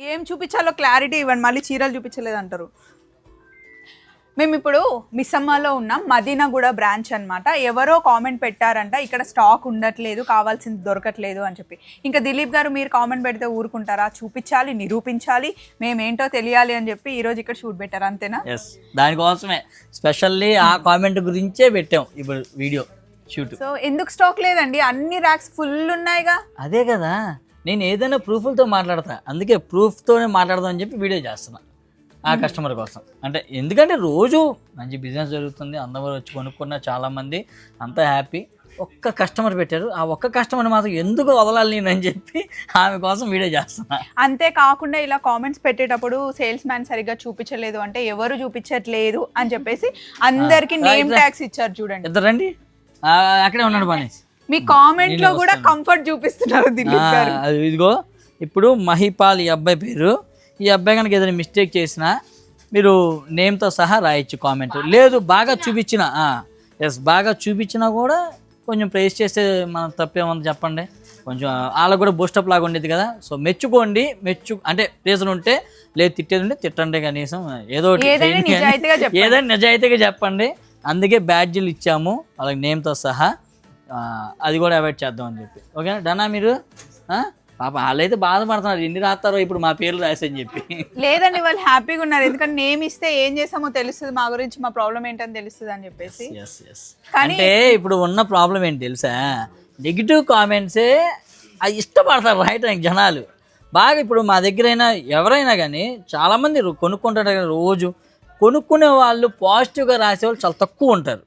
ఏం చూపించాలో క్లారిటీ ఇవ్వండి మళ్ళీ చీరలు చూపించలేదు అంటారు మేము ఇప్పుడు మిస్సమ్మలో ఉన్నాం మదీనాగూడ బ్రాంచ్ అన్నమాట. ఎవరో కామెంట్ పెట్టారంట ఇక్కడ స్టాక్ ఉండట్లేదు కావాల్సింది దొరకట్లేదు అని చెప్పి. ఇంకా దిలీప్ గారు మీరు కామెంట్ పెడితే ఊరుకుంటారా? చూపించాలి నిరూపించాలి మేమేంటో తెలియాలి అని చెప్పి ఈ రోజు ఇక్కడ షూట్ పెట్టారు అంతేనా? దానికోసమే. స్పెషల్లీ ఆ కామెంట్ గురించే పెట్టాం ఇప్పుడు వీడియో షూట్. సో ఎందుకు స్టాక్ లేదండి? అన్ని ర్యాక్స్ ఫుల్ ఉన్నాయిగా. అదే కదా. నేను ఏదైనా ప్రూఫ్లతో మాట్లాడతా. అందుకే ప్రూఫ్తోనే మాట్లాడదాం అని చెప్పి వీడియో చేస్తున్నా ఆ కస్టమర్ కోసం. అంటే ఎందుకంటే రోజు మంచి బిజినెస్ జరుగుతుంది అందరూ వచ్చి కొనుక్కున్న చాలామంది అంతా హ్యాపీ ఒక్క కస్టమర్ పెట్టారు. ఆ ఒక్క కస్టమర్ మాత్రం ఎందుకు వదలాలి నేను అని చెప్పి ఆమె కోసం వీడియో చేస్తున్నా. అంతే కాకుండా ఇలా కామెంట్స్ పెట్టేటప్పుడు సేల్స్ మ్యాన్ సరిగ్గా చూపించలేదు అంటే ఎవరు చూపించట్లేదు అని చెప్పేసి అందరికి నేమ్. ట్యాగ్స్ ఇచ్చారు చూడండి. ఇద్దరు రండి. ఆ, అక్కడే ఉన్నాడు పని మీ కామెంట్లో కూడా. కంఫర్ట్ చూపిస్తున్నారు దిలీప్ గారు. ఇదిగో ఇప్పుడు మహిపాల్ ఈ అబ్బాయి పేరు. ఈ అబ్బాయి కనుక ఏదైనా మిస్టేక్ చేసినా మీరు నేమ్తో సహా రాయొచ్చు కామెంట్ లేదు బాగా చూపించిన. ఎస్ బాగా చూపించినా కూడా కొంచెం ప్రేస్ చేస్తే మనం తప్పేముంది చెప్పండి. కొంచెం వాళ్ళకు కూడా బూస్టప్ లాగా ఉండేది కదా. సో మెచ్చుకోండి మెచ్చు అంటే రీజన్ ఉంటే లేదు తిట్టేది ఉంటే తిట్టండి కనీసం. ఏదో ఏదైనా నిజాయితీగా చెప్పండి. అందుకే బ్యాడ్జీలు ఇచ్చాము వాళ్ళకి నేమ్తో సహా. అది కూడా అవాయిడ్ చేద్దాం అని చెప్పి. ఓకేనా? డనా మీరు? పాప వాళ్ళైతే బాధపడుతున్నారు. ఎన్ని రాస్తారో ఇప్పుడు మా పేర్లు రాసని చెప్పి. లేదండి వాళ్ళు హ్యాపీగా ఉన్నారు. ఎందుకంటే నేమ్ ఇస్తే ఏం చేసామో తెలుస్తుంది. మా గురించి మా ప్రాబ్లం ఏంటని తెలుస్తుంది అని చెప్పేసి. అంటే ఇప్పుడు ఉన్న ప్రాబ్లం ఏంటి తెలుసా? నెగిటివ్ కామెంట్సే అది ఇష్టపడతారు రాయటానికి జనాలు. బాగా ఇప్పుడు మా దగ్గరైనా ఎవరైనా కానీ చాలామంది కొనుక్కుంటారు రోజు. కొనుక్కునే వాళ్ళు పాజిటివ్గా రాసే వాళ్ళు చాలా తక్కువ ఉంటారు.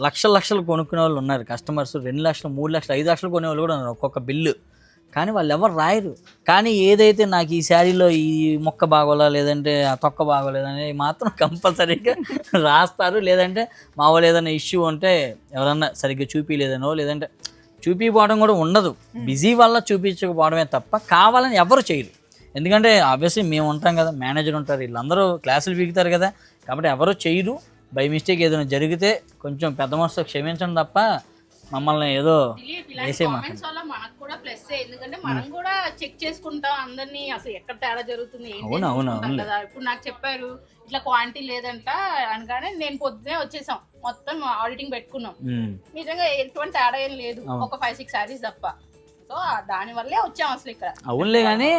లక్షల లక్షలు కొనుక్కునే వాళ్ళు ఉన్నారు. కస్టమర్స్ రెండు లక్షలు మూడు లక్షలు ఐదు లక్షలు కొనే వాళ్ళు కూడా ఉన్నారు. ఒక్కొక్క బిల్లు. కానీ వాళ్ళు ఎవరు రాయరు. కానీ ఏదైతే నాకు ఈ శారీలో ఈ మొక్క బాగోలా లేదంటే ఆ తొక్క బాగోలేదని మాత్రం కంపల్సరీగా రాస్తారు. లేదంటే మా వాళ్ళు ఏదైనా ఇష్యూ ఉంటే ఎవరన్నా సరిగ్గా చూపించలేదనో లేదంటే చూపించకపోవడం కూడా ఉండదు. బిజీ వల్ల చూపించకపోవడమే తప్ప కావాలని ఎవరు చేయరు. ఎందుకంటే ఆబ్వియస్లీ మేము ఉంటాం కదా మేనేజర్ ఉంటారు వీళ్ళందరూ క్లాసులు పీకుతారు కదా. కాబట్టి ఎవరు చేయరు. బై మిస్టేక్ ఏదైనా జరిగితే కొంచెం పెద్ద మనసుతో క్షమించండి తప్ప మమ్మల్ని ఏదో దిలీప్, ఇలాంటి వేసే మాట కామెంట్స్ వల్ల మనకు కూడా ప్లస్ ఎందుకంటే మనం కూడా చెక్ చేసుకుంటాం అందరినీ. అసలు ఎక్కడ తేడా జరుగుతుంది? అవును, అవును. కదా? ఇప్పుడు నాకు చెప్పారు ఇట్లా క్వాంటిటీ లేదంట అనగానే నేను పొద్దునే వచ్చేసాం. మొత్తం ఆడిటింగ్ పెట్టుకున్నాం. నిజంగా ఎటువంటి తేడా ఏం లేదు. ఒక ఫైవ్ సిక్స్ సారీస్ తప్ప. సో దాని వల్లే వచ్చాం అసలు ఇక్కడ. అవునులే కానీ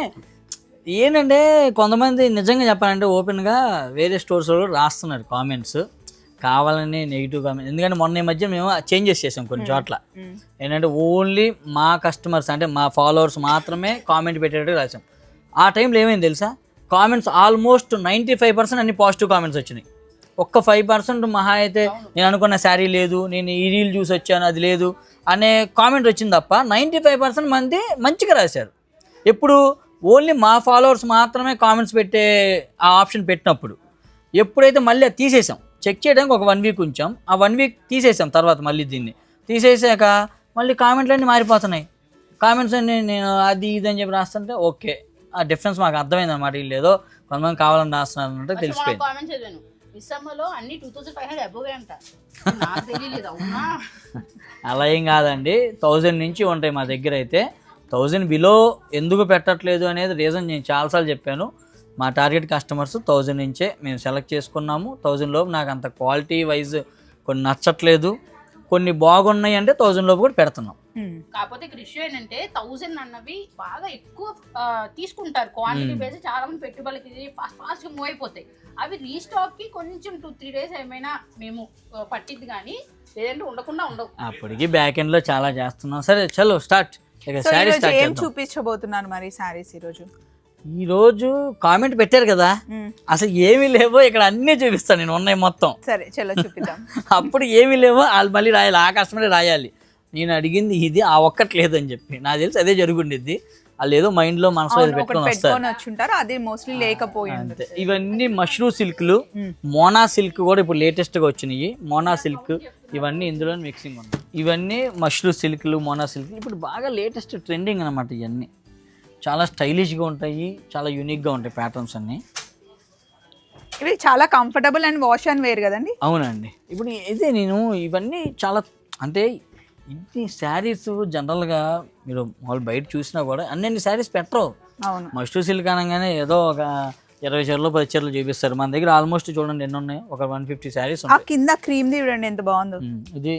ఏంటంటే కొంతమంది నిజంగా చెప్పాలంటే ఓపెన్గా వేరే స్టోర్స్ రాస్తున్నారు కామెంట్స్ కావాలని నెగిటివ్ కామెంట్స్ ఎందుకంటే మొన్న ఈ మధ్య మేము చేంజెస్ చేసాం కొన్ని చోట్ల. మ్మ్. ఏంటంటే ఓన్లీ మా కస్టమర్స్ అంటే మా ఫాలోవర్స్ మాత్రమే కామెంట్ పెట్టేటట్టు రాసాం. ఆ టైంలో ఏమైంది తెలుసా? Comments almost ninety five percent అన్ని పాజిటివ్ కామెంట్స్ వచ్చినాయి. ఒక్క ఫైవ్ పర్సెంట్ మహా అయితే నేను అనుకున్న శారీ లేదు నేను ఈ రీల్ చూసి వచ్చాను అది లేదు అనే కామెంట్ వచ్చింది తప్ప నైంటీ ఫైవ్ పర్సెంట్ మంది మంచిగా రాశారు. ఎప్పుడు? ఓన్లీ మా ఫాలోవర్స్ మాత్రమే కామెంట్స్ పెట్టే ఆ ఆప్షన్ పెట్టినప్పుడు. ఎప్పుడైతే మళ్ళీ అది తీసేసాం చెక్ చేయడానికి ఒక వన్ వీక్ ఉంచాం. ఆ వన్ వీక్ తీసేసాం తర్వాత మళ్ళీ దీన్ని. తీసేసాక మళ్ళీ కామెంట్లు అన్నీ మారిపోతున్నాయి. కామెంట్స్ అన్ని నేను అది ఇది అని చెప్పి రాస్తుంటే ఓకే. ఆ డిఫరెన్స్ మాకు అర్థమైంది అనమాట వీళ్ళు ఏదో కొంతమంది కావాలని రాస్తున్నారు అంటే తెలిసిపోయింది. కామెంట్ చదివాను. మిస్సమ్మలో అన్ని two thousand five hundred above అంట. నాకు తెలియలేదు అవునా? అలా ఏం కాదండి. థౌజండ్ నుంచి ఉంటాయి మా దగ్గర అయితే. థౌజండ్ బిలో ఎందుకు పెట్టట్లేదు అనేది రీజన్ నేను చాలాసార్లు చెప్పాను. మా టార్గెట్ కస్టమర్స్ థౌజండ్ నుంచే మేము సెలెక్ట్ చేసుకున్నాము. థౌజండ్ లోపు నాకు అంత క్వాలిటీ వైజ్ కొన్ని నచ్చట్లేదు. కొన్ని బాగున్నాయి అంటే థౌజండ్ లోపు కూడా పెడుతున్నాం. మ్మ్. కాకపోతే ఇక్కడ ఇష్యూ ఏంటంటే థౌసండ్ అన్నవి బాగా ఎక్కువ తీసుకుంటారు. క్వాంటిటీ బేస్ చాలా మంది పెట్టుబడికి ఫాస్ట్ ఫాస్ట్ మూవ్ అయిపోతాయి. అవి రీస్టాక్కి కొంచెం టూ త్రీ డేస్ ఏమైనా మేము పట్టిద్ది కానీ లేదంటే ఉండకుండా ఉండవు. అప్పటికి బ్యాక్ ఎండ్లో చాలా చేస్తున్నాం. సరే చలో స్టార్ట్ ఏం చేద్దాం. చూపించబోతున్నారు మరి శారీస్ ఈరోజు? ఈరోజు కామెంట్ పెట్టారు కదా. అసలు ఏమీ లేవో ఇక్కడ అన్నీ చూపిస్తాను నేను ఉన్నాయి మొత్తం. సరే చలో చూపిద్దాం. అప్పుడు ఏమీ లేవో వాళ్ళు మళ్ళీ రాయాలి ఆ కస్టమరే రాయాలి. నేను అడిగింది ఇది ఆ ఒక్కటి లేదని చెప్పి. నాకు తెలిసి అదే జరుగుండిద్ది. వాళ్ళు ఏదో మైండ్లో మనసులో ఏదో అవును, ఒకటి పెట్టుకొని వస్తారు. అది మోస్ట్లీ లేకపోయి ఉండదు అంతే ఇవన్నీ మష్రూ సిల్క్లు. మోనా సిల్క్ కూడా ఇప్పుడు లేటెస్ట్గా వచ్చినాయి. మోనా సిల్క్ ఇవన్నీ ఇందులో మిక్సింగ్ ఉన్నాయి. ఇవన్నీ మష్రూ సిల్క్లు మోనా సిల్క్లు ఇప్పుడు బాగా లేటెస్ట్ ట్రెండింగ్ అనమాట ఇవన్నీ చాలా స్టైలిష్గా ఉంటాయి చాలా యూనిక్గా ఉంటాయి ప్యాటర్న్స్ అన్నీ. ఇవి చాలా comfortable and wash and wear కదండి? అవునండి. ఇప్పుడు అయితే నేను ఇవన్నీ చాలా అంటే ఇన్ని శారీస్ జనరల్గా మీరు వాళ్ళు బయట చూసినా కూడా అన్ని శారీస్ పెట్టరు. అవును. మస్టూ సిల్క్ అనగానే ఏదో ఒక ఇరవై చీరలు పది చీరలు చూపిస్తారు. మన దగ్గర ఆల్మోస్ట్ చూడండి ఎన్ని ఉన్నాయి? ఒక వన్ ఫిఫ్టీ శారీస్ కింద క్రీమ్ చూడండి ఎంత బాగుందో. ఇది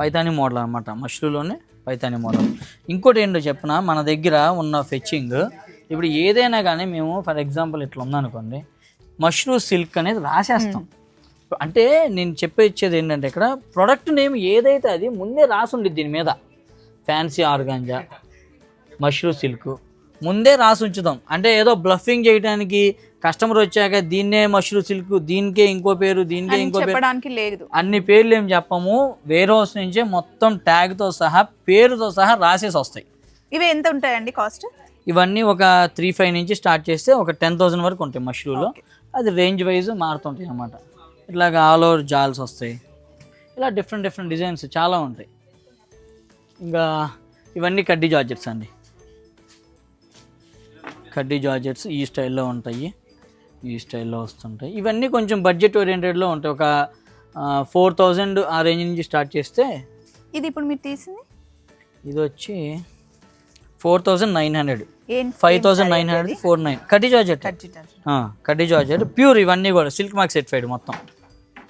పైతాని మోడల్ అనమాట మష్రూలోనే పైతాని మోడల్. ఇంకోటి ఏంటో చెప్పిన మన దగ్గర ఉన్న ఫెచ్చింగ్ ఇప్పుడు ఏదైనా కానీ మేము ఫర్ ఎగ్జాంపుల్ ఇట్లా ఉందనుకోండి మష్రూ సిల్క్ అనేది రాసేస్తాం. అంటే నేను చెప్పే ఇచ్చేది ఏంటంటే ఇక్కడ ప్రొడక్ట్ నేమ్ ఏదైతే అది ముందే రాసి ఉండిద్ది దీని మీద. ఫ్యాన్సీ ఆర్గాంజా మష్రూ సిల్క్ ముందే రాసి ఉంచుదాం. అంటే ఏదో బ్లఫింగ్ చేయడానికి కస్టమర్ వచ్చాక దీన్నే మష్రూ సిల్క్ దీనికే ఇంకో పేరు దీనికే ఇంకో పేరు. లేదు. అన్ని పేర్లు ఏం చెప్పము. వేరే హౌస్ నుంచే మొత్తం ట్యాగ్తో సహా పేరుతో సహా రాసేసి వస్తాయి. ఇవి ఎంత ఉంటాయండి కాస్ట్ ఇవన్నీ ఒక త్రీ ఫైవ్ నుంచి స్టార్ట్ చేస్తే ఒక టెన్ థౌసండ్ వరకు ఉంటాయి మష్రూలో. అది రేంజ్ వైజ్ మారుతుంటాయి అన్నమాట. ఇట్లాగ ఆల్ ఓవర్ జాల్స్ వస్తాయి. ఇలా డిఫరెంట్ డిఫరెంట్ డిజైన్స్ చాలా ఉంటాయి. ఇంకా ఇవన్నీ కడ్డీ జార్జెట్స్ అండి. కడ్డీ జార్జెట్స్ ఈ స్టైల్లో ఉంటాయి ఈ స్టైల్లో వస్తుంటాయి. ఇవన్నీ కొంచెం బడ్జెట్ ఓరియంటెడ్లో ఉంటాయి. ఒక ఫోర్ థౌజండ్ ఆ రేంజ్ నుంచి స్టార్ట్ చేస్తే ఇది ఇప్పుడు మీరు తీసింది? ఇది వచ్చి four thousand nine hundred five thousand nine hundred four nine కడ్డీ జార్జెట్. కడ్డీ జార్జెట్. ప్యూర్ ఇవన్నీ కూడా సిల్క్ మార్క్ సెట్ మొత్తం.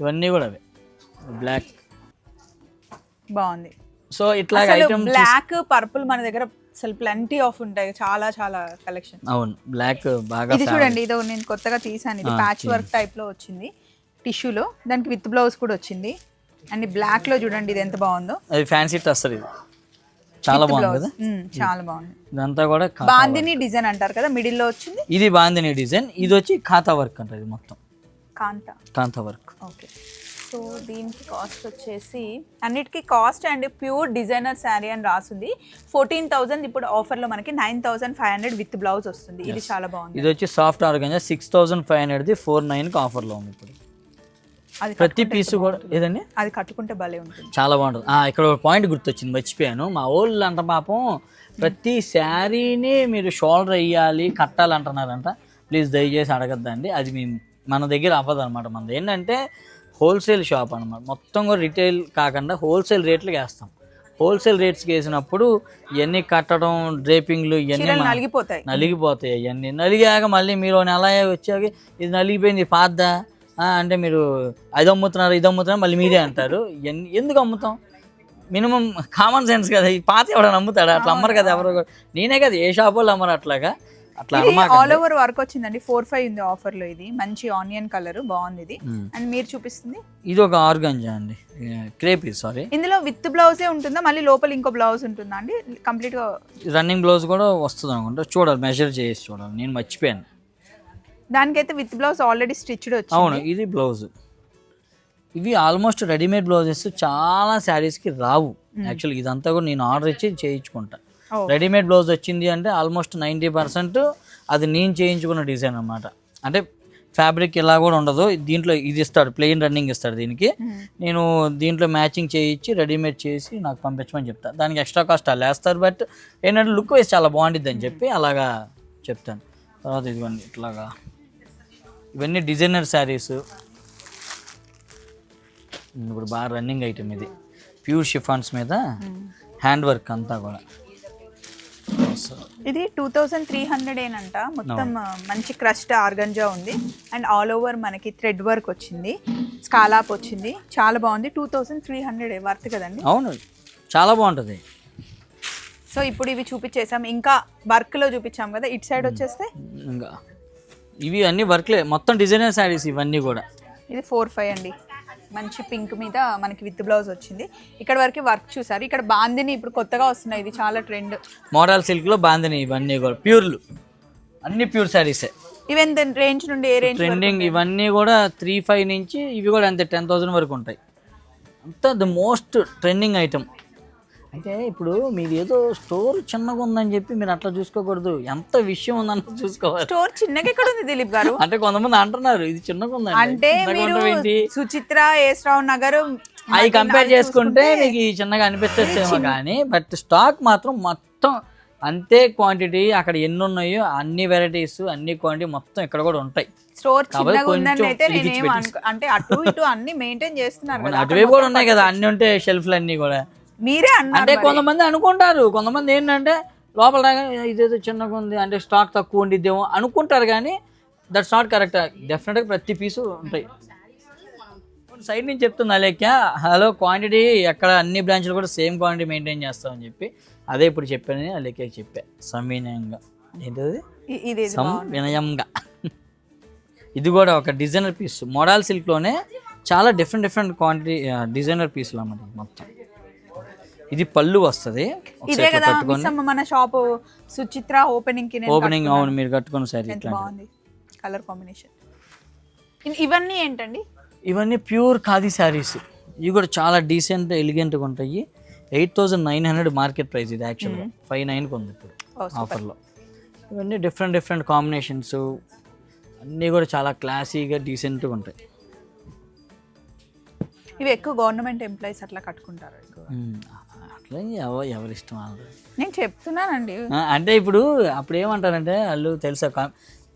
ఇవన్నీ కూడా అవే. బ్లాక్. బాగుంది. సో ఇట్లాగ ఐటమ్ బ్లాక్ పర్పుల్ మన దగ్గర అసలు ప్lenty ఆఫ్ ఉంటాయి. చాలా చాలా కలెక్షన్ అవును. బ్లాక్ బాగా ఇది చూడండి ఇదో నేను కొత్తగా తీసాను. ఇది ప్యాచ్ వర్క్ టైప్లో వచ్చింది. టిష్యూలో దానికి విత్ బ్లౌజ్ కూడా వచ్చింది. అండ్ బ్లాక్లో చూడండి ఇది ఎంత బాగుందో. అది ఫ్యాన్సీ వస్తుంది ఇది. చాలా బాగుంది కదా? చాలా బాగుంది. ఇదంతా కూడా బాందిని డిజైన్ అంటారు కదా మిడిల్లో వచ్చింది? ఇది బాందిని డిజైన్ ఇది వచ్చి ఖాతా వర్క్ అంట ఇది మొత్తం. Kantha. Kantha work okay. So దీనికి కాస్ట్ వచ్చేసి అన్నిటికీ cost and pure designer sari అని రాసింది. ఫోర్టీన్ థౌసండ్ ఇప్పుడు ఆఫర్లో మనకి nine thousand five hundred with blouse వస్తుంది. ఇది చాలా బాగుంది. ఇది వచ్చి soft organza six thousand five హండ్రెడ్ది four నైన్కి ఆఫర్లో ఉంది ఇప్పుడు. అది ప్రతి పీస్ కూడా ఏదండి? అది కట్టుకుంటే భలే ఉంటుంది. చాలా బాగుంటుంది. ఆ, ఇక్కడ ఒక పాయింట్ గుర్తొచ్చింది మర్చిపోయాను. మా వాళ్ళు అంట పాపం ప్రతి శారీని మీరు షోల్డర్ వేయాలి కట్టాలి అంటున్నారంట. ప్లీజ్ దయచేసి అడగద్దండి. అది మేము మన దగ్గర అవ్వదు అనమాట మనది ఏంటంటే హోల్సేల్ షాప్ అనమాట మొత్తం కూడా రిటైల్ కాకుండా హోల్సేల్ రేట్లకి వేస్తాం. హోల్సేల్ రేట్స్కి వేసినప్పుడు ఇవన్నీ కట్టడం డ్రేపింగ్లు ఇవన్నీ నలిగిపోతాయి. నలిగిపోతాయి అవన్నీ నలిగాక మళ్ళీ మీరు నెల వచ్చాక ఇది నలిగిపోయింది పాద్దా అంటే మీరు అది అమ్ముతున్నారు ఇది అమ్ముతున్నారు మళ్ళీ మీరే అంటారు. ఎన్- ఎందుకు అమ్ముతాం? మినిమం కామన్ సెన్స్ కదా. ఈ పాత ఎవడని అమ్ముతాడా? అట్లా అమ్మరు కదా ఎవరు. నేనే కదా ఏ షాప్ వాళ్ళు అమ్మరు అట్లాగా? అట్లా. ఆల్ ఓవర్ వర్క్ వచ్చిందండి. ఫోర్ ఫైవ్ ఉంది ఆఫర్లో ఇది. మంచి ఆనియన్ కలర్ బాగుంది ఇది. అండ్ మీరు చూపిస్తుంది? ఇది ఒక ఆర్గంజా అండి. క్రేపీ సారీ ఇందులో విత్ బ్లౌజే ఉంటుందా? మళ్ళీ లోపల ఇంకో బ్లౌజ్ ఉంటుందా అండి? కంప్లీట్గా రన్నింగ్ బ్లౌజ్ కూడా వస్తుంది అనుకుంటా. చూడాలి మెజర్ చేసి చూడాలి. నేను మర్చిపోయాను. దానికైతే విత్ బ్లౌజ్ ఆల్రెడీ స్టిచ్డ్ వచ్చింది. అవును ఇది బ్లౌజ్ ఇవి ఆల్మోస్ట్ రెడీమేడ్ బ్లౌజెస్ చాలా శారీస్కి రావు. యాక్చువల్లీ ఇదంతా కూడా నేను ఆర్డర్ ఇచ్చి చేయించుకుంటా. ఓ. రెడీమేడ్ బ్లౌజ్ వచ్చింది అంటే ఆల్మోస్ట్ నైంటీ పర్సెంట్ అది నేను చేయించుకున్న డిజైన్ అనమాట అంటే ఫ్యాబ్రిక్ ఇలా కూడా ఉండదు. దీంట్లో ఇది ఇస్తాడు ప్లెయిన్ రన్నింగ్ ఇస్తాడు దీనికి. నేను దీంట్లో మ్యాచింగ్ చేయించి రెడీమేడ్ చేసి నాకు పంపించమని చెప్తాను దానికి ఎక్స్ట్రా కాస్ట్ అలా వేస్తారు బట్ ఏంటంటే లుక్ వేసి చాలా బాగుంటుంది అని చెప్పి అలాగా చెప్తాను. తర్వాత ఇదిగోండి ఇట్లాగా. ఇవన్నీ డిజైనర్ శారీస్. ఇప్పుడు బాగా రన్నింగ్ ఐటమ్ ఇది. ప్యూర్ షిఫాన్స్ మీద హ్యాండ్ వర్క్ అంతా కూడా. ఇది టూ థౌజండ్ త్రీ హండ్రెడ్ ఏనంట. మొత్తం మంచి క్రస్ట్ ఆర్గంజా ఉంది. అండ్ ఆల్ ఓవర్ మనకి థ్రెడ్ వర్క్ వచ్చింది. స్కాలాప్ వచ్చింది. చాలా బాగుంది. Two thousand three hundred worth కదండి? అవును. చాలా బాగుంటుంది. సో ఇప్పుడు ఇవి చూపించేసాం. ఇంకా వర్క్లో చూపించాం కదా. ఇటు సైడ్ వచ్చేస్తే? ఇంకా ఇవి అన్ని వర్క్లే. మొత్తం డిజైనర్ శారీస్ ఇవన్నీ కూడా. ఇది ఫోర్ ఫైవ్ అండి. మంచి పింక్ మీద మనకి విత్ బ్లౌజ్ వచ్చింది. ఇక్కడ వరకు వర్క్ చూసారు. ఇక్కడ బాందిని ఇప్పుడు కొత్తగా వస్తున్నాయి. ఇది చాలా ట్రెండ్. మోడల్ సిల్క్లో బాందిని ఇవన్నీ కూడా ప్యూర్లు. అన్ని ప్యూర్ శారీసే. ఇవి ఎంత రేంజ్ నుండి ఏ రేంజ్ ట్రెండింగ్ ఇవన్నీ కూడా త్రీ ఫైవ్ నుంచి ఇవి కూడా అంతే టెన్ థౌసండ్ వరకు ఉంటాయి. అంతా ద మోస్ట్ ట్రెండింగ్ ఐటమ్. అయితే ఇప్పుడు మీది ఏదో స్టోర్ చిన్నగా ఉందని చెప్పి మీరు అట్లా చూసుకోకూడదు. ఎంత విషయం ఉందని చూసుకోవాలి. స్టోర్ చిన్నగా ఎక్కడ ఉంది దిలీప్ గారు? అంటే కొంతమంది అంటున్నారు ఇది చిన్నగా ఉందండి. అంటే మీరు సుచిత్ర ఏస్రావు నగర్ అవి కంపేర్ చేసుకుంటే మీకు ఈ చిన్నగా అనిపించచ్చేమో కానీ బట్ స్టాక్ మాత్రం మొత్తం అంతే క్వాంటిటీ అక్కడ ఎన్ని ఉన్నాయో అన్ని వెరైటీస్ అన్ని క్వాంటిటీ మొత్తం ఇక్కడ కూడా ఉంటాయి. స్టోర్ చిన్నగా ఉందని అయితే నేనేం అంటే అటు ఇటు అన్ని మెయింటైన్ చేస్తున్నారు కదా అటువైపు కూడా ఉన్నాయి కదా అన్ని ఉంటాయి షెల్ఫ్లు అన్ని కూడా. మీరే అంటే కొంతమంది అనుకుంటారు. కొంతమంది ఏంటంటే లోపల రాగానే ఇదేదో చిన్నగా ఉంది అంటే స్టాక్ తక్కువ ఉండిద్దేమో అనుకుంటారు కానీ దట్స్ నాట్ కరెక్ట్ డెఫినెట్గా ప్రతి పీసు ఉంటాయి. సైడ్ నుంచి చెప్తున్నా లేక హలో క్వాంటిటీ ఎక్కడ అన్ని బ్రాంచ్లు కూడా సేమ్ క్వాంటిటీ మెయింటైన్ చేస్తామని చెప్పి అదే ఇప్పుడు చెప్పానని అలేకే చెప్పా. సవినయంగా. ఏంటది? వినయంగా. ఇది కూడా ఒక డిజైనర్ పీస్ మోడల్ సిల్క్లోనే చాలా డిఫరెంట్ డిఫరెంట్ క్వాంటిటీ డిజైనర్ పీసులు అన్నమాట మొత్తం. ఇది పళ్ళు వస్తుంది. ఇదే కదా మన షాప్ సుచిత్ర ఓపెనింగ్కి ఓపెనింగ్ అవును మీరు కట్టుకున్న సారీ బాగుంది కలర్ కాంబినేషన్ ఇవన్నీ ఏంటండి? ఇవన్నీ ప్యూర్ ఖాదీ శారీస్. ఇవి కూడా చాలా డీసెంట్ ఎలిగెంట్గా ఉంటాయి. Eight thousand nine hundred market price ఇది యాక్చువల్గా ఫైవ్ నైన్కి ఉంది ఇప్పుడు. ఆఫర్లో. ఇవన్నీ డిఫరెంట్ డిఫరెంట్ కాంబినేషన్స్ అన్నీ కూడా చాలా క్లాసీగా డీసెంట్గా ఉంటాయి. ఇవి ఎక్కువ గవర్నమెంట్ ఎంప్లాయీస్ అట్లా కట్టుకుంటారు. అట్లా ఎవ ఎవరి ఇష్టం వాళ్ళది. నేను చెప్తున్నానండి. అంటే ఇప్పుడు అప్పుడు ఏమంటారంటే వాళ్ళు తెలుసా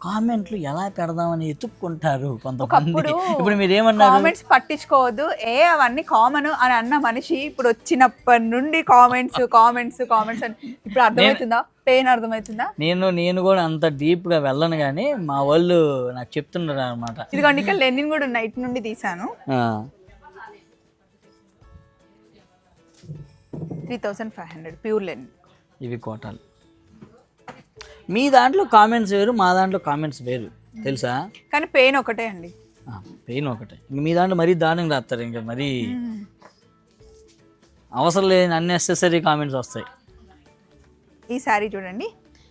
కామెంట్లు ఎలా పెడదామని ఎత్తుక్కుంటారు కొంతమంది. ఇప్పుడు మీరు ఏమన్నారు కామెంట్స్ పట్టించుకోవద్దు ఏ అవన్నీ కామన్ అని అన్న మనిషి ఇప్పుడు వచ్చినప్పటి నుండి కామెంట్స్ కామెంట్స్ కామెంట్స్ అని ఇప్పుడు అర్థమవుతుందా? పెయిన్ అర్థమవుతుందా? నేను నేను కూడా అంత డీప్గా వెళ్ళను కానీ మా వాళ్ళు నాకు చెప్తున్నారు అనమాట ఇదిగోండి ఇక్కడ లెనిన్ కూడా ఇటు నుండి తీసాను three thousand five hundred pure linen ఇవి కోటాలు మీ దాంట్లో కామెంట్స్ వేరు మా దాంట్లో కామెంట్స్ వేరు. తెలుసా? కానీ పెయిన్ ఒకటే అండి. పెయిన్ ఒకటే. మీ దాంట్లో మరీ దారుణంగా రాస్తారు ఇంకా మరీ అవసరం లేని అన్నెసెసరీ కామెంట్స్ వస్తాయి. ఈ శారీ చూడండి.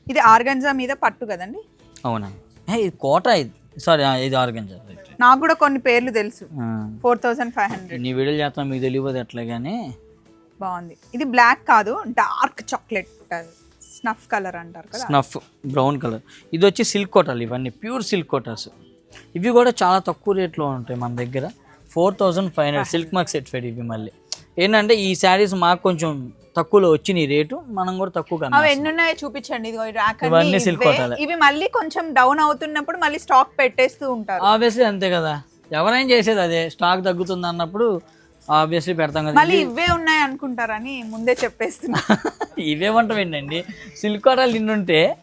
ఇది ఆర్గంజా మీద పట్టు కదండి? అవునా? ఇది కోట ఇది? సారీ ఇది ఆర్గంజా నాకు కూడా కొన్ని పేర్లు తెలుసు. Four thousand five hundred. నీ వీడియోలు చేస్తాం మీకు తెలియదు ఎట్లా కానీ బాగుంది. ఇది బ్లాక్ కాదు డార్క్ చాక్లెట్ స్నఫ్ కలర్ అంటారు కదా. స్నఫ్ బ్రౌన్ కలర్ ఇది వచ్చి సిల్క్ కోటాలు ఇవన్నీ ప్యూర్ సిల్క్ కోటాస్ ఇవి కూడా చాలా తక్కువ రేట్లో ఉంటాయి మన దగ్గర. Four thousand five hundred silk mark certified ఇవి మళ్ళీ. ఏంటంటే ఈ శారీస్ మాకు కొంచెం తక్కువలో వచ్చినాయి రేటు మనం కూడా తక్కువ అవి ఎన్ని ఉన్నాయో చూపించండి ఇవన్నీ ఇవే. కోటాలే. ఇవి మళ్ళీ కొంచెం డౌన్ అవుతున్నప్పుడు మళ్ళీ స్టాక్ పెట్టేస్తూ ఉంటారు. ఆబ్వియస్లీ అంతే కదా. ఎవరైనా చేసేది అదే స్టాక్ తగ్గుతుంది అన్నప్పుడు ఆబ్వియస్లీ పెడతాం కదా. మళ్ళీ ఇవే ఉన్నాయి అనుకుంటారని ముందే చెప్పేస్తున్నా. ఇవేమంటాం ఏంటండి? సిల్క్ కోటాలు ఇన్నుంటే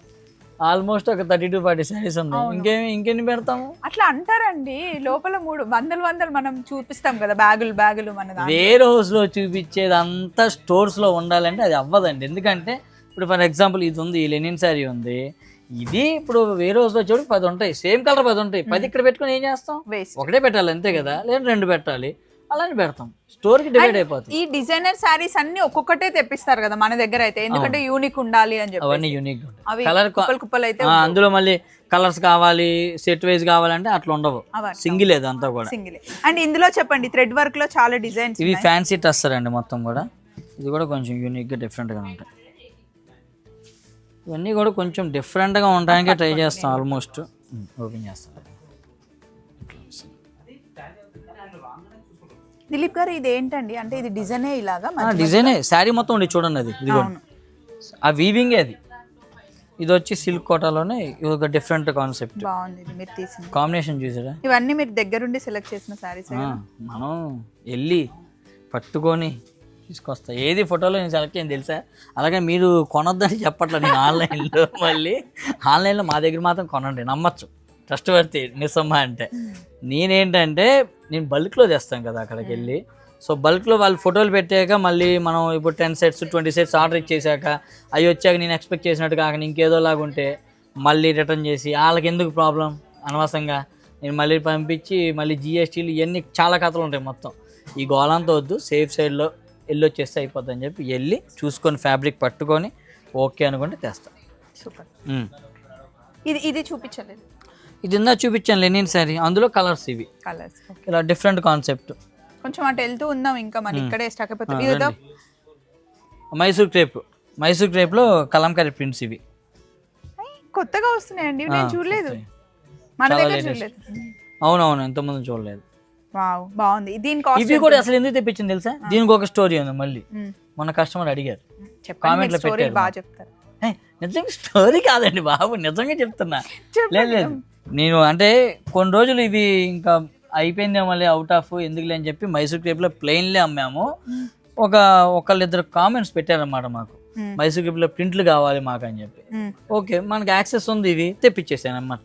ఆల్మోస్ట్ ఒక థర్టీ టు ఫార్టీ శారీస్ ఉన్నాయి. ఇంకేమి ఇంకెన్ని పెడతాము? అట్లా అంటారండి. లోపల మూడు వందలు వందలు మనం చూపిస్తాం కదా బ్యాగులు బ్యాగులు మన. వేర్ హౌస్లో చూపించేది అంతా స్టోర్స్లో ఉండాలంటే అది అవ్వదండి. ఎందుకంటే ఇప్పుడు ఫర్ ఎగ్జాంపుల్ ఇది ఉంది ఈ లెనిన్ శారీ ఉంది. ఇది ఇప్పుడు వేరే హౌస్లో చూడు పది ఉంటాయి. సేమ్ కలర్ పది ఉంటాయి. పది ఇక్కడ పెట్టుకొని ఏం చేస్తాం? ఒకటే పెట్టాలి అంతే కదా? లేదా రెండు పెట్టాలి. అలానే పెడతాం. స్టోర్కి డివైడ్ అయిపోతుంది. ఈ డిజైనర్ శారీస్ అన్ని ఒక్కొక్కటే తెప్పిస్తారు కదా మన దగ్గర అయితే. ఎందుకంటే యూనిక్ ఉండాలి అని చెప్పి అవన్నీ యూనిక్ అవి కలర్ కుప్పలు కుప్పలు అయితే అందులో మళ్ళీ కలర్స్ కావాలి సెట్ వైజ్ కావాలంటే అట్లా ఉండవు. సింగిల్ అది అంతా కూడా. సింగిల్ అండ్ ఇందులో చెప్పండి థ్రెడ్ వర్క్లో చాలా డిజైన్స్ ఇవి ఫ్యాన్సీ టస్సర్ అండి మొత్తం కూడా. ఇది కూడా కొంచెం యూనిక్గా డిఫరెంట్గా ఉంటాయి. ఇవన్నీ కూడా కొంచెం డిఫరెంట్గా ఉండడానికే ట్రై చేస్తాం ఆల్మోస్ట్ ఓపెన్ చేస్తాం. దిలీప్ గారు ఇది ఏంటండి అంటే ఇది డిజైనే ఇలాగా డిజైనే. శారీ మొత్తం ఉండి చూడండి అది ఇది కూడా అవును. ఆ వీవింగే అది. ఇది వచ్చి సిల్క్ కోటాలోనే ఇది ఒక డిఫరెంట్ కాన్సెప్ట్ బాగుంది ఇది మీరు తీసింది. కాంబినేషన్ చూసారా? ఇవన్నీ మీరు దగ్గరుండి సెలెక్ట్ చేసిన శారీస్ మనం వెళ్ళి పట్టుకొని తీసుకొస్తా. ఏది ఫోటోలో నేను సెలెక్ట్ చేయని తెలుసా? అలాగే మీరు కొనొద్దని చెప్పట్లేదు నేను ఆన్లైన్లో మళ్ళీ. ఆన్లైన్లో మా దగ్గర మాత్రం కొనండి నమ్మచ్చు. ట్రస్ట్ వర్తి నిస్సమ్మ అంటే. నేనేంటంటే నేను బల్క్లో తెస్తాను కదా అక్కడికి వెళ్ళి సో బల్క్లో వాళ్ళు ఫోటోలు పెట్టాక మళ్ళీ మనం ఇప్పుడు ten sets twenty sets order ఇచ్చేసాక అవి వచ్చాక నేను ఎక్స్పెక్ట్ చేసినట్టు కాక ఇంకేదో లాగా ఉంటే మళ్ళీ రిటర్న్ చేసి వాళ్ళకి ఎందుకు ప్రాబ్లం అనవసరంగా నేను మళ్ళీ పంపించి మళ్ళీ జిఎస్టీలు ఇవన్నీ చాలా కథలు ఉంటాయి మొత్తం. ఈ గోళంతో వద్దు సేఫ్ సైడ్లో వెళ్ళి వచ్చేస్తే అయిపోద్ది అని చెప్పి వెళ్ళి చూసుకొని ఫ్యాబ్రిక్ పట్టుకొని ఓకే అనుకుంటే తెస్తా. సూపర్. ఇది ఇది చూపించలేదు. ఇది ఇందా చూపించాను లెనిన్ శారీ. అందులో కలర్స్ ఇవి. కలర్స్ ఇలా డిఫరెంట్ కాన్సెప్ట్ కొంచెం అటు వెళ్తూ ఉందాం ఇంకా మరి. ఇక్కడే స్టక్ అయిపోతుంది మైసూర్ క్రేప్. మైసూర్ క్రేప్లో కలంకారీ ప్రింట్స్ ఇవి. కొత్తగా వస్తున్నాయండి. నేను చూడలేదు. మన దగ్గర. చూడలేదు. అవునవును ఎంతమంది చూడలేదు. వావ్ బాగుంది. దీని కాస్ట్ ఇవి కూడా అసలు ఎందుకు తెప్పించింది తెలుసా? దీనికి ఒక స్టోరీ ఉంది మళ్ళీ. మన కస్టమర్ అడిగారు. చెప్పండి Comment లో స్టోరీ పెట్టారు. బాగా చెప్తారు. నిజంగా స్టోరీ కాదండి బాబు నిజంగా చెప్తున్నా. లేదు లేదు. నేను అంటే కొన్ని రోజులు ఇవి ఇంకా అయిపోయిందే మళ్ళీ అవుట్ ఆఫ్ ఎందుకులే అని చెప్పి మైసూర్ క్రేప్లో ప్లెయిన్లే అమ్మాము. ఒక ఒకళ్ళిద్దరు కామెంట్స్ పెట్టారన్నమాట మాకు. మైసూర్ క్రేప్లో ప్రింట్లు కావాలి మాకు అని చెప్పి. ఓకే మనకి యాక్సెస్ ఉంది ఇవి తెప్పించేసాను అన్నమాట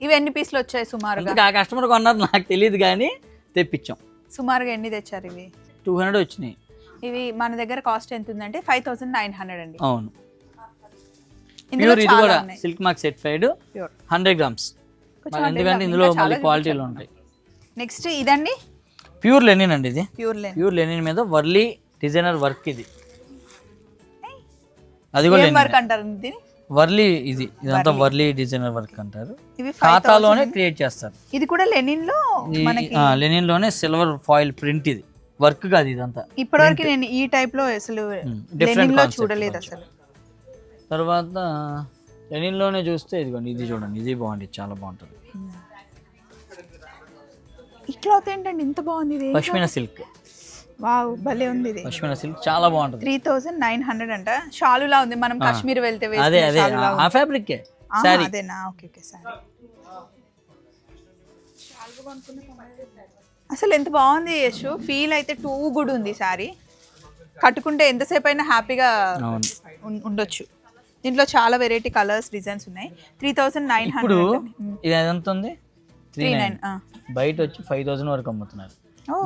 ఇవి ఎన్ని పీసులు వచ్చాయి సుమారుగా? ఆ కస్టమర్ కొన్నారు నాకు తెలియదు కానీ తెప్పించాం. సుమారుగా ఎన్ని తెచ్చారు ఇవి? టూ హండ్రెడ్ వచ్చినాయి. ఇవి మన దగ్గర కాస్ట్ ఎంత ఉందంటే ఫైవ్ థౌసండ్ నైన్ హండ్రెడ్ అండి. అవును. ప్యూర్ ఇది కూడా silk mark certified hundred grams ఎందుకంటే ఇందులో మళ్ళీ క్వాలిటీలు ఉంటాయి. నెక్స్ట్ ఇదండి? ప్యూర్ లెనిన్ అండి ఇది. ప్యూర్ లెన్ ప్యూర్ లెనిన్ మీద వర్లీ డిజైనర్ వర్క్ ఇది. అది కూడా లెనిన్. వర్క్ అంటారు దీన్ని? వర్లీ ఇది. ఇదంతా వర్లీ. డిజైనర్ వర్క్ అంటారు. ఖాతాలోనే క్రియేట్ చేస్తారు. ఇది కూడా లెనిన్లో లెనిన్లోనే సిల్వర్ ఫాయిల్ ప్రింట్ ఇది. వర్క్ కాదు ఇదంతా. ఇప్పటివరకు నేను ఈ టైప్లో అసలు లెనిన్లో concept చూడలేదు. అసలు. తర్వాత లెనిన్లోనే చూస్తే ఇదిగోండి ఇది చూడండి ఇది బాగుంది చాలా బాగుంటుంది. ఈ క్లాత్ ఏంటండి? ఇంత బాగుంది ఇది? పష్మిన సిల్క్. వావ్ భలే ఉంది ఇది. పష్మిన సిల్క్ చాలా బాగుంటుంది. త్రీ థౌసండ్ నైన్ హండ్రెడ్ అంట. షాలులా ఉంది మనం కాశ్మీర్ వెళ్తే అదే అదే ఆ ఫ్యాబ్రిక్ సారీ. అదేనా? Okay okay sari. అసలు ఎంత బాగుంది యశు? ఫీల్ అయితే టూ గుడ్ ఉంది సారీ. కట్టుకుంటే ఎంతసేపు అయినా హ్యాపీగా ఉండొచ్చు. దీంట్లో చాలా వెరైటీ కలర్స్ డిజైన్స్ ఉన్నాయి. త్రీ థౌసండ్ నైన్ ఇప్పుడు హండ్రెడ్ ఇది ఎంత ఉంది? త్రీ నైన్ బయట వచ్చి ఫైవ్ థౌసండ్ వరకు అమ్ముతున్నారు.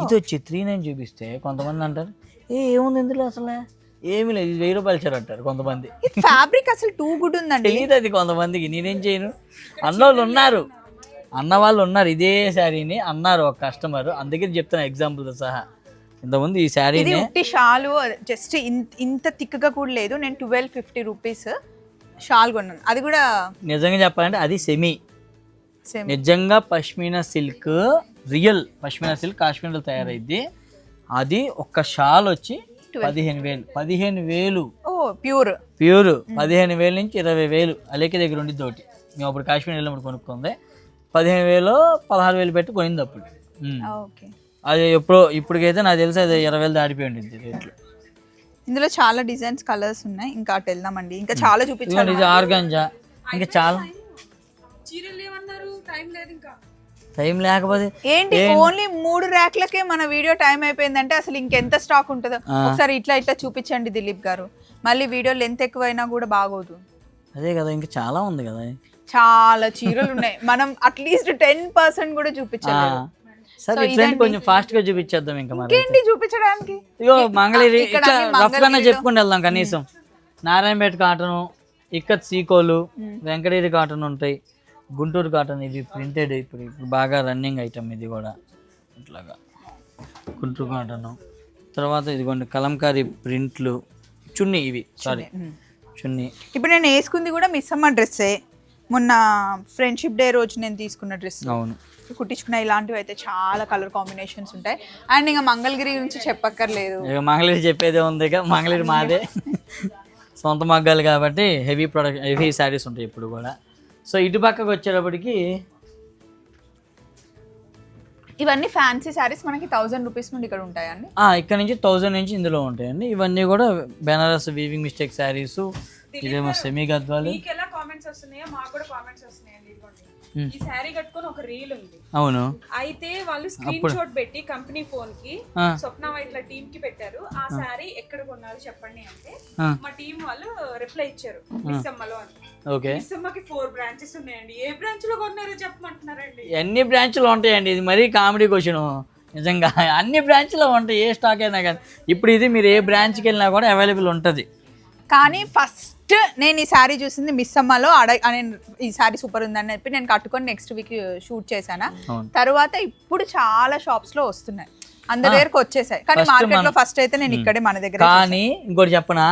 ఇది వచ్చి త్రీ నైన్ చూపిస్తే కొంతమంది అంటారు ఏ ఏముంది ఇందులో అసలు? ఏమీ లేదు ఇది వెయ్యి రూపాయలు చీర అంటారు కొంతమంది. ఫ్యాబ్రిక్ అసలు టూ గుడ్ ఉందండి. తెలియదు అది కొంతమందికి నేనేం చేయను? అన్నోళ్ళు ఉన్నారు. అన్న వాళ్ళు ఉన్నారు ఇదే శారీని అన్నారు ఒక కస్టమర్ అందుకే చెప్తాను ఎగ్జాంపుల్తో సహా. ఇంతకుముందు ఈ ఇది శారీని ఉట్టి షాలు జస్ట్ ఇంత థిక్గా కూడా లేదు. నేను ట్వెల్వ్ ఫిఫ్టీ రూపీస్ షాల్ కొన్నాను. అది కూడా నిజంగా చెప్పాలంటే అది సెమీ నిజంగా pashmina silk real pashmina silk కాశ్మీర్లో తయారైద్ది. అది ఒక్క షాల్ వచ్చి పదిహేను వేలు. పదిహేను వేలు. ప్యూర్ ప్యూర్ పదిహేను వేలు నుంచి ఇరవై వేలు. అలేకి దగ్గర ఉండిద్ది ఒకటి మేము అప్పుడు కాశ్మీర్ వెళ్ళినప్పుడు కొనుక్కుంది. పదిహేను వేలు పదహారు వేలు పెట్టి కొనింది అప్పుడు. ఉమ్. ఓకే. అది ఎప్పుడో ఇప్పటికైతే నాకు తెలిసి అది ఇరవై వేలు దాటిపోయి ఉండిద్ది రేట్లు. ఇందులో చాలా డిజైన్స్ కలర్స్ ఉన్నాయి. ఇంకా అటు వెళ్దామండి. ఇంకా చాలా చూపించాలి ఇదిగోండి ఇది ఆర్గంజా. ఇంకా చాలా. టైం లేకపోతే ఏంటి? ఓన్లీ మూడు ర్యాక్లకే మన వీడియో టైం అయిపోయిందంటే అసలు ఇంకెంత స్టాక్ ఉంటుందో. ఒకసారి ఇట్లా ఇట్లా చూపించండి దిలీప్ గారు. మళ్ళీ వీడియో లెంత్ ఎక్కువైనా కూడా బాగోదు. అదే కదా ఇంకా చాలా ఉంది కదా. చాలా చీరలు ఉన్నాయి. మనం అట్లీస్ట్ టెన్ పర్సెంట్ కూడా ఆ, చూపించలేదు సరే కొంచెం ఫాస్ట్గా చూపించేద్దాం ఇంకా మరి చూపించడానికి? ఇగో మంగళగిరి ఇట్లా రఫ్ గానే వెళ్దాం కనీసం. నారాయణపేట కాటన్ ఇక్కత్ సీకోలు వెంకటగిరి కాటన్ ఉంటాయి. గుంటూరు కాటన్ ఇది ప్రింటెడ్ ఇప్పుడు ఇప్పుడు బాగా రన్నింగ్ ఐటమ్ ఇది కూడా. ఇట్లాగా. గుంటూరు కాటన్. తర్వాత ఇదిగోండి కలంకారీ ప్రింట్లు చున్నీ ఇవి సారీ. చున్నీ. ఇప్పుడు నేను వేసుకుంది కూడా మిస్ అమ్మ డ్రెస్సే. మొన్న ఫ్రెండ్షిప్ డే రోజు నేను తీసుకున్న డ్రెస్ అవును. కుట్టించుకున్న ఇలాంటివి అయితే చాలా కలర్ కాంబినేషన్స్ ఉంటాయి. అండ్ ఇంకా మంగళగిరి గురించి చెప్పక్కర్లేదు. ఇక మంగళగిరి చెప్పేదే ఉంది ఇక. మంగళగిరి మాదే. సొంత మగ్గాలు కాబట్టి హెవీ ప్రొడక్ట్ హెవీ శారీస్ ఉంటాయి ఇప్పుడు కూడా. సో ఇటు పక్కకు వచ్చేటప్పటికి ఇవన్నీ ఫ్యాన్సీ శారీస్ మనకి థౌజండ్ రూపీస్ నుండి ఇక్కడ ఉంటాయండి. ఇక్కడ నుంచి థౌజండ్ నుంచి ఇందులో ఉంటాయండి. ఇవన్నీ కూడా బెనారస్ వీవింగ్ మిస్టేక్ శారీస్ ఇదేమో సెమీ గద్వాలు మీకు ఎలా కామెంట్స్ వస్తున్నాయో మాకు కూడా కామెంట్స్ వస్తున్నాయండి ఇదిగోండి. Hmm. ఈ శారీ కట్టుకొని ఒక రీల్ ఉంది. అవును. అయితే వాళ్ళు స్క్రీన్ షాట్ పెట్టి కంపెనీ ఫోన్కి. స్వప్న వైట్ల టీమ్కి పెట్టారు. ఆ శారీ ఎక్కడ కొన్నారు చెప్పండి అంటే. మా టీం వాళ్ళు రిప్లై ఇచ్చారు మిస్సమ్మలో అని. ఓకే. మిస్సమ్మకి ఫోర్ బ్రాంచెస్ ఉన్నాయండి. ఏ బ్రాంచ్లో కొన్నారో చెప్పమంటున్నారండి. ఎన్ని బ్రాంచ్లు ఉంటాయండి? ఇది మరీ కామెడీ క్వశ్చన్ నిజంగా అన్ని బ్రాంచ్లో ఉంటాయి ఏ స్టాక్ అయినా కానీ. ఇప్పుడు ఇది మీరు ఏ బ్రాంచ్కి వెళ్ళినా కూడా అవైలబుల్ ఉంటుంది. కానీ ఫస్ట్ నేను ఈ శారీ చూసింది మిస్ అమ్మలో అడ నేను ఈ శారీ సూపర్ ఉందని చెప్పి నేను కట్టుకొని నెక్స్ట్ వీక్ షూట్ చేశాను. తర్వాత ఇప్పుడు చాలా షాప్స్లో వస్తున్నాయి. అందరి దగ్గరకు వచ్చేసాయి. కానీ మార్కెట్లో ఫస్ట్ అయితే నేను ఇక్కడే మన దగ్గర కానీ ఇంకోటి చెప్పనా.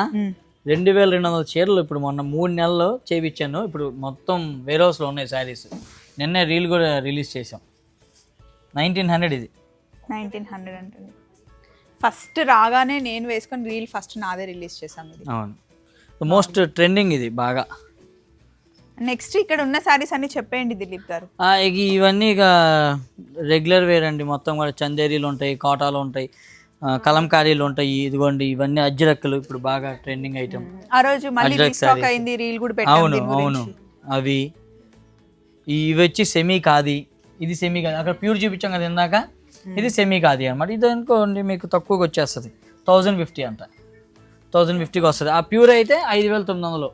రెండు వేల రెండు వందల చీరలు ఇప్పుడు మొన్న మూడు నెలల్లో చేపించాను. ఇప్పుడు మొత్తం వేర్ హౌస్లో ఉన్నాయి శారీస్. నిన్నే రీల్ కూడా రిలీజ్ చేసాం నైన్టీన్ హండ్రెడ్ ఇది. నైన్టీన్ హండ్రెడ్ అంటుంది. ఫస్ట్ రాగానే నేను వేసుకొని రీల్ ఫస్ట్ నాదే రిలీజ్ చేశాను ఇది. అవును. మోస్ట్ ట్రెండింగ్ ఇది బాగా. నెక్స్ట్ ఇక్కడ ఉన్న శారీస్ అన్ని చెప్పేయండి దిలీప్ గారు. ఇవన్నీ ఇక రెగ్యులర్ వేర్ అండి. మొత్తం కూడా చందేరీలు ఉంటాయి కోటాలు ఉంటాయి కలంకారీలు ఉంటాయి. ఇదిగోండి ఇవన్నీ అజ్జరక్కలు ఇప్పుడు బాగా ట్రెండింగ్ ఐటమ్. ఆ రోజు మళ్ళీ. అయింది రీల్ కూడా అవును అవును. అవి. ఇవి వచ్చి సెమీ కాది ఇది సెమీ కాదు అక్కడ ప్యూర్ చూపించాం కదా ఇందాక. ఇది సెమీ కాది అనమాట ఇది అనుకోండి మీకు తక్కువగా వచ్చేస్తుంది. థౌజండ్ ఫిఫ్టీ అంట. థౌజండ్ ఫిఫ్టీకి వస్తుంది. ఆ ప్యూర్ అయితే ఐదు వేల తొమ్మిది వందలు.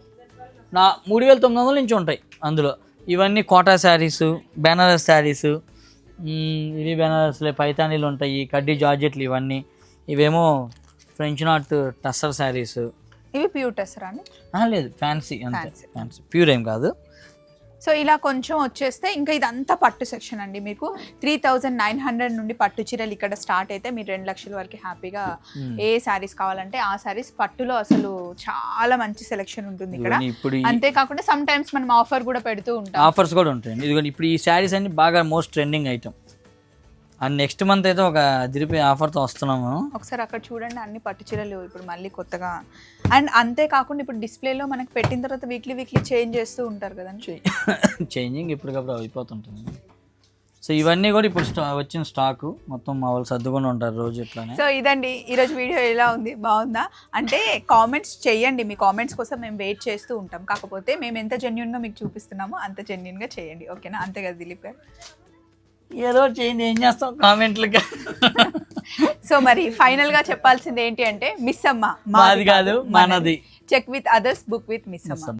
నా మూడు వేల తొమ్మిది వందల నుంచి ఉంటాయి అందులో. ఇవన్నీ కోటా శారీస్ బెనారస్ శారీస్ ఇవి బెనారస్లే పైతానీలు ఉంటాయి కడ్డీ జార్జెట్లు ఇవన్నీ. ఇవేమో ఫ్రెంచ్ నాట్ టస్సర్ శారీస్. ఇవి ప్యూర్ టెసరా అండి? లేదు ఫ్యాన్సీ అంతే. ఫ్యాన్సీ. ప్యూర్ ఏం కాదు. సో ఇలా కొంచెం వచ్చేస్తే ఇంకా ఇదంతా పట్టు సెక్షన్ అండి మీకు. త్రీ థౌజండ్ నైన్ హండ్రెడ్ నుండి పట్టు చీరలు ఇక్కడ స్టార్ట్ అయితే మీరు రెండు లక్షల వరకు హ్యాపీగా ఏ శారీస్ కావాలంటే ఆ శారీస్. పట్టులో అసలు చాలా మంచి సెలెక్షన్ ఉంటుంది ఇక్కడ. ఇప్పుడు అంతేకాకుండా సమ్ టైమ్స్ మనం ఆఫర్ కూడా పెడుతూ ఉంటాం. ఆఫర్స్ కూడా ఉంటాయండి. ఇదిగోండి ఇప్పుడు ఈ శారీస్ అన్ని బాగా most trending item and next month అయితే ఒక దిరిపి ఆఫర్తో వస్తున్నాము. ఒకసారి అక్కడ చూడండి అన్ని పట్టు చీరలు ఇప్పుడు మళ్ళీ కొత్తగా. అండ్ అంతేకాకుండా ఇప్పుడు డిస్ప్లేలో మనకి పెట్టిన తర్వాత వీక్లీ వీక్లీ చేంజ్ చేస్తూ ఉంటారు కదండి. చేంజింగ్ ఎప్పటికప్పుడు అయిపోతుంటుంది. సో ఇవన్నీ కూడా ఇప్పుడు స్టా వచ్చిన స్టాక్ మొత్తం మా వాళ్ళు సర్దుకొని ఉంటారు రోజు ఇట్లానే. సో ఇదండి ఈరోజు వీడియో ఎలా ఉంది? బాగుందా? అంటే కామెంట్స్ చేయండి మీ కామెంట్స్ కోసం మేము వెయిట్ చేస్తూ ఉంటాం. కాకపోతే మేము ఎంత జెన్యున్గా మీకు చూపిస్తున్నామో అంత జెన్యున్గా చేయండి. ఓకేనా? అంతే కదా దిలీప్ గారు? ఏదో చేంజ్ ఏం చేస్తాం? కామెంట్లకి. సో మరి ఫైనల్గా చెప్పాల్సింది ఏంటి అంటే మిస్ అమ్మ మాది కాదు మనది. Check with others book with miss అమ్మ.